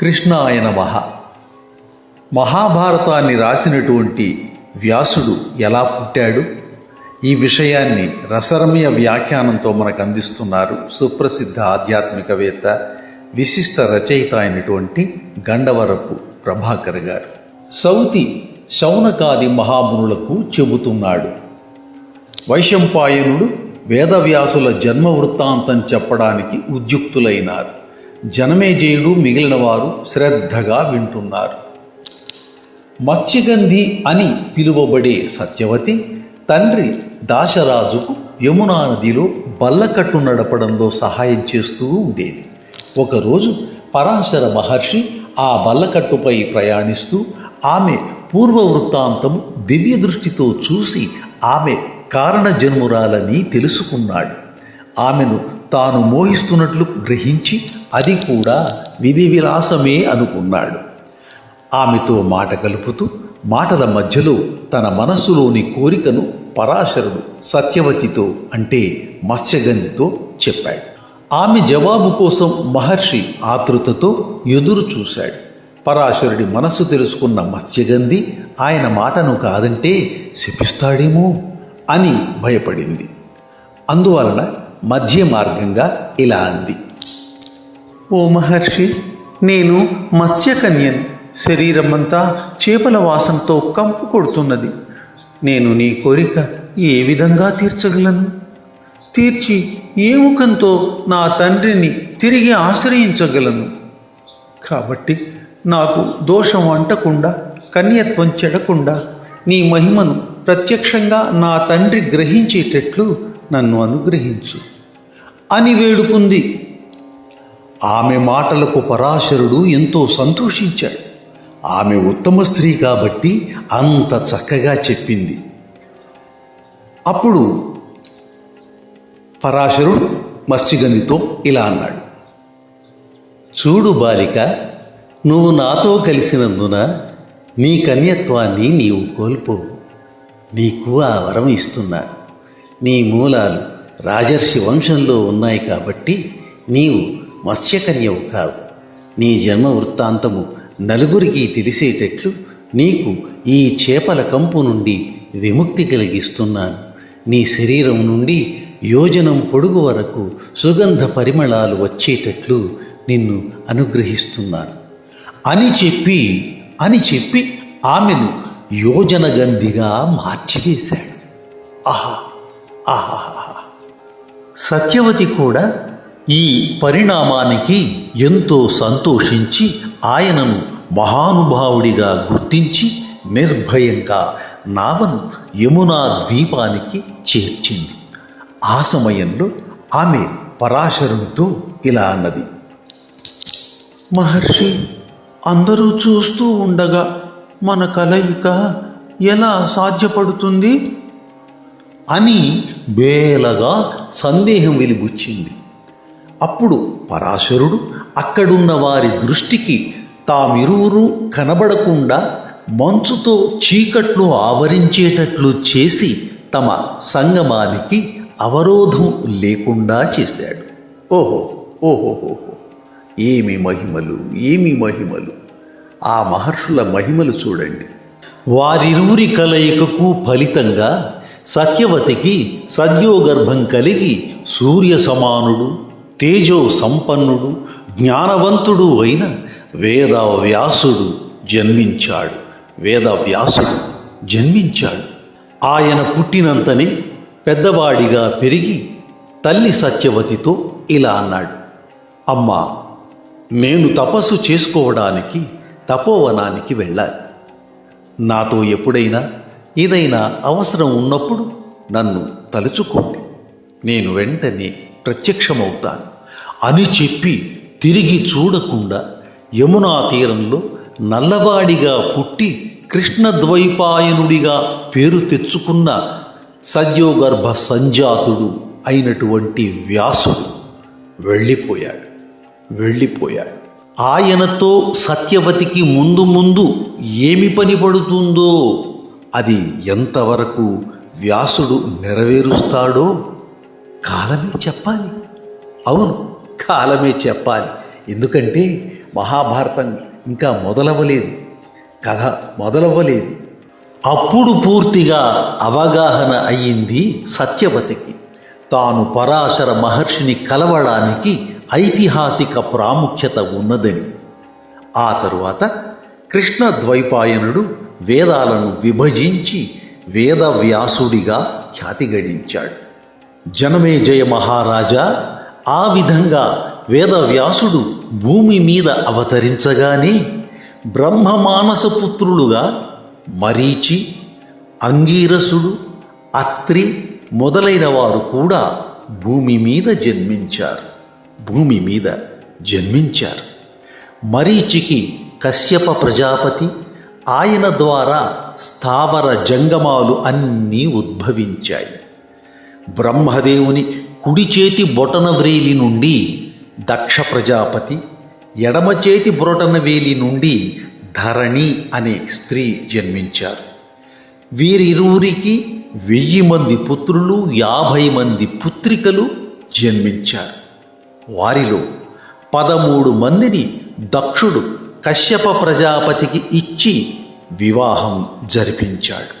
కృష్ణాయ నమః. మహాభారతాన్ని రాసినటువంటి వ్యాసుడు ఎలా పుట్టాడు? ఈ విషయాన్ని రసరమయ వ్యాఖ్యానంతో మనకు అందిస్తున్నారు సుప్రసిద్ధ ఆధ్యాత్మికవేత్త విశిష్ట రచయిత అయినటువంటి గండవరపు ప్రభాకర్ గారు. సౌతి శౌనకాది మహామునులకు చెబుతున్నాడు వైశంపాయనుడు వేదవ్యాసుల జన్మ వృత్తాంతం చెప్పడానికి ఉద్యుక్తులైనారు. జనమేజయుడు మిగిలిన వారు శ్రద్ధగా వింటున్నారు. మత్స్యగంధి అని పిలువబడే సత్యవతి తండ్రి దాశరాజుకు యమునా నదిలో బల్లకట్టు నడపడంలో సహాయం చేస్తూ ఉండేది. ఒకరోజు పరాశర మహర్షి ఆ బల్లకట్టుపై ప్రయాణిస్తూ ఆమె పూర్వ వృత్తాంతము దివ్య దృష్టితో చూసి ఆమె కారణ జన్మురాలని తెలుసుకున్నాడు. ఆమెను తాను మోహిస్తున్నట్లు గ్రహించి అది కూడా విధి విలాసమే అనుకున్నాడు. ఆమెతో మాట కలుపుతూ మాటల మధ్యలో తన మనస్సులోని కోరికను పరాశరుడు సత్యవతితో అంటే మత్స్యగంధితో చెప్పాడు. ఆమె జవాబు కోసం మహర్షి ఆతృతతో ఎదురు చూశాడు. పరాశరుడి మనస్సు తెలుసుకున్న మత్స్యగంధి ఆయన మాటను కాదంటే శపిస్తాడేమో అని భయపడింది. అందువలన మధ్య మార్గంగా ఇలా అంది. ఓ మహర్షి నేను మత్స్యకన్యను శరీరమంతా చేపల వాసంతో కంపు కొడుతున్నది. నేను నీ కోరిక ఏ విధంగా తీర్చగలను? తీర్చి ఏ ముఖంతో నా తండ్రిని తిరిగి ఆశ్రయించగలను? కాబట్టి నాకు దోషం అంటకుండా కన్యత్వం చెడకుండా నీ మహిమను ప్రత్యక్షంగా నా తండ్రి గ్రహించేటట్లు నన్ను అనుగ్రహించు. అని వేడుకుంది ఆమె మాటలకు పరాశరుడు ఎంతో సంతోషించాడు. ఆమె ఉత్తమ స్త్రీ కాబట్టి అంత చక్కగా చెప్పింది. అప్పుడు పరాశరుడు మత్స్యగంధితో ఇలా అన్నాడు. చూడు బాలిక నువ్వు నాతో కలిసినందున నీ కన్యత్వాన్ని నీవు కోల్పోవు. నీకు ఆ వరం ఇస్తున్నాను. నీ మూలాలు రాజర్షి వంశంలో ఉన్నాయి కాబట్టి నీవు మత్స్యకన్యవు కావు. నీ జన్మ వృత్తాంతము నలుగురికి తెలిసేటట్లు నీకు ఈ చేపల కంపు నుండి విముక్తి కలిగిస్తున్నాను. నీ శరీరం నుండి యోజనం పొడుగు వరకు సుగంధ పరిమళాలు వచ్చేటట్లు నిన్ను అనుగ్రహిస్తున్నాను. అని చెప్పి అని చెప్పి ఆమెను యోజనగంధిగా మార్చివేశాడు. ఆహా! ఆహా సత్యవతి కూడా ఈ పరిణామానికి ఎంతో సంతోషించి ఆయనను మహానుభావుడిగా గుర్తించి నిర్భయంగా నావన్ యమునా ద్వీపానికి చేర్చింది. ఆ సమయంలో ఆమె పరాశరునితో ఇలా అన్నది. మహర్షి అందరూ చూస్తూ ఉండగా మన కలయిక ఎలా సాధ్యపడుతుంది? అని బేలగా సందేహం వెలిబుచ్చింది. అప్పుడు పరాశరుడు అక్కడున్న వారి దృష్టికి తామిరువురు కనబడకుండా మంచుతో చీకట్లు ఆవరించేటట్లు చేసి తమ సంగమానికి అవరోధం లేకుండా చేశాడు. ఓహో ఓహోహోహో ఏమి మహిమలు ఏమి మహిమలు. ఆ మహర్షుల మహిమలు చూడండి. వారిరువురి కలయికకు ఫలితంగా సత్యవతికి సద్యోగర్భం కలిగి సూర్య సమానుడు తేజో సంపన్నుడు జ్ఞానవంతుడు అయిన వేద వ్యాసుడు జన్మించాడు. వేద వ్యాసుడు జన్మించాడు. ఆయన పుట్టినంతనే పెద్దవాడిగా పెరిగి తల్లి సత్యవతితో ఇలా అన్నాడు. అమ్మా నేను తపస్సు చేసుకోవడానికి తపోవనానికి వెళ్ళాలి. నాతో ఎప్పుడైనా ఏదైనా అవసరం ఉన్నప్పుడు నన్ను తలుచుకోండి. నేను వెంటనే ప్రత్యక్షమవుతాను. అని చెప్పి తిరిగి చూడకుండా యమునా తీరంలో నల్లవాడిగా పుట్టి కృష్ణద్వైపాయనుడిగా పేరు తెచ్చుకున్న సద్యోగర్భ సంజాతుడు అయినటువంటి వ్యాసుడు వెళ్ళిపోయాడు. వెళ్ళిపోయాడు. ఆయనతో సత్యవతికి ముందు ముందు ఏమి పని పడుతుందో అది ఎంతవరకు వ్యాసుడు నెరవేరుస్తాడో కాలమే చెప్పాలి. అవును కాలమే చెప్పాలి. ఎందుకంటే మహాభారతం ఇంకా మొదలవ్వలేదు. కథ మొదలవ్వలేదు. అప్పుడు పూర్తిగా అవగాహన అయ్యింది సత్యవతికి. తాను పరాశర మహర్షిని కలవడానికి ఐతిహాసిక ప్రాముఖ్యత ఉన్నదని. ఆ తరువాత కృష్ణ ద్వైపాయనుడు వేదాలను విభజించి వేదవ్యాసుడిగా ఖ్యాతి గడించాడు. జనమేజయ మహారాజా ఆ విధంగా వేదవ్యాసుడు భూమి మీద అవతరించగానే బ్రహ్మమానస పుత్రులుగా మరీచి అంగీరసుడు అత్రి మొదలైన వారు కూడా భూమి మీద జన్మించారు. భూమి మీద జన్మించారు. మరీచికి కశ్యప ప్రజాపతి ఆయన ద్వారా స్థావర జంగమాలు అన్నీ ఉద్భవించాయి. బ్రహ్మదేవుని కుడి చేతి బొటనవ్రేలి నుండి దక్ష ప్రజాపతి ఎడమ చేతి బొటనవేలి నుండి ధరణి అనే స్త్రీ జన్మించారు. వీరిరువురికి వెయ్యి మంది పుత్రులు యాభై మంది పుత్రికలు జన్మించారు. వారిలో పదమూడు మందిని దక్షుడు కశ్యప ప్రజాపతికి ఇచ్చి వివాహం జరిపించాడు.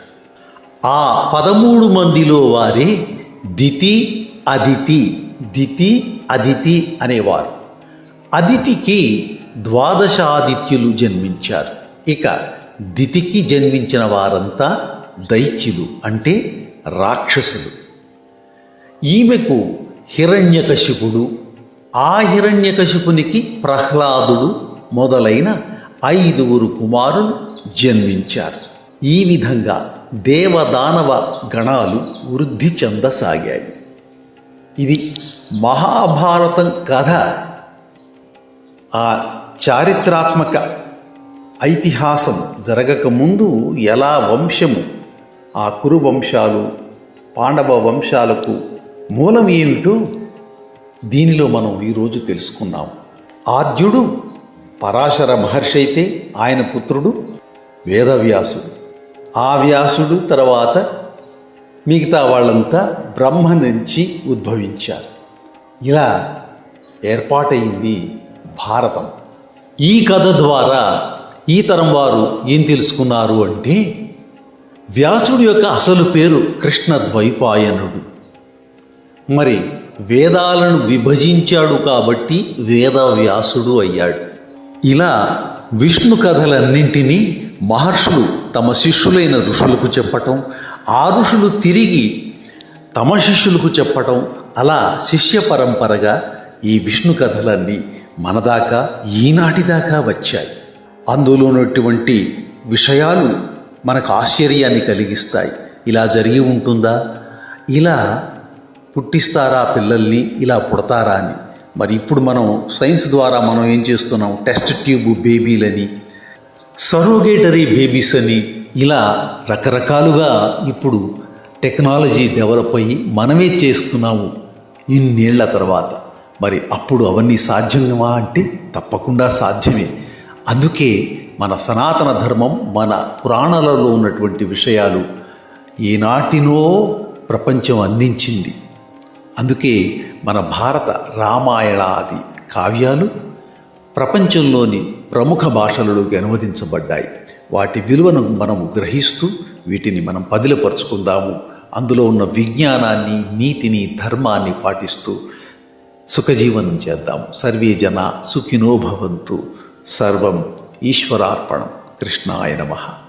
ఆ పదమూడు మందిలో వారే దితి అదితి దితి అదితి అనేవారు. అదితికి ద్వాదశాదిత్యులు జన్మించారు. ఇక దితికి జన్మించిన వారంతా దైత్యులు అంటే రాక్షసులు. ఈమెకు హిరణ్యకశిపుడు ఆ హిరణ్యకశిపునికి ప్రహ్లాదుడు మొదలైన ఐదుగురు కుమారులు జన్మించారు. ఈ విధంగా దేవదానవ గణాలు వృద్ధి చెందసాగాయి. ఇది మహాభారతం కథ. ఆ చారిత్రాత్మక ఐతిహాసం జరగకముందు ఎలా వంశము ఆ కురు వంశాలు పాండవ వంశాలకు మూలం ఏమిటో దీనిలో మనం ఈరోజు తెలుసుకున్నాం ఆద్యుడు పరాశర మహర్షి అయితే ఆయన పుత్రుడు వేదవ్యాసుడు. ఆ వ్యాసుడు తర్వాత మిగతా వాళ్ళంతా బ్రహ్మ నుంచి ఉద్భవించారు. ఇలా ఏర్పాటైంది భారతం. ఈ కథ ద్వారా ఈ తరం వారు ఏం తెలుసుకున్నారు అంటే వ్యాసుడి యొక్క అసలు పేరు కృష్ణ ద్వైపాయనుడు. మరి వేదాలను విభజించాడు కాబట్టి వేదవ్యాసుడు అయ్యాడు. ఇలా విష్ణు కథలన్నింటినీ మహర్షులు తమ శిష్యులైన ఋషులకు చెప్పటం ఆ ఋషులు తిరిగి తమ శిష్యులకు చెప్పటం అలా శిష్య పరంపరగా ఈ విష్ణు కథలన్నీ మనదాకా ఈనాటిదాకా ఈనాటి దాకా వచ్చాయి. అందులో ఉన్నటువంటి విషయాలు మనకు ఆశ్చర్యాన్ని కలిగిస్తాయి. ఇలా జరిగి ఉంటుందా? ఇలా పుట్టిస్తారా పిల్లల్ని? ఇలా పుడతారా అని. మరి ఇప్పుడు మనం సైన్స్ ద్వారా మనం ఏం చేస్తున్నాం? టెస్ట్ ట్యూబ్ బేబీలని సరోగేటరీ బేబీస్ అని ఇలా రకరకాలుగా ఇప్పుడు టెక్నాలజీ డెవలప్ అయ్యి మనమే చేస్తున్నాము ఇన్నేళ్ళ తర్వాత. మరి అప్పుడు అవన్నీ సాధ్యమా అంటే తప్పకుండా సాధ్యమే. అందుకే మన సనాతన ధర్మం మన పురాణాలలో ఉన్నటువంటి విషయాలు ఏనాటినో ప్రపంచం అందించింది. అందుకే మన భారత రామాయణాది కావ్యాలు ప్రపంచంలోని ప్రముఖ భాషలలోకి అనువదించబడ్డాయి. వాటి విలువను మనము గ్రహిస్తూ వీటిని మనం పదిలపరుచుకుందాము. అందులో ఉన్న విజ్ఞానాన్ని నీతిని ధర్మాన్ని పాటిస్తూ సుఖజీవనం చేద్దాం సర్వే జన సుఖినో భవంతు. సర్వం ఈశ్వరార్పణం. కృష్ణాయ నమః.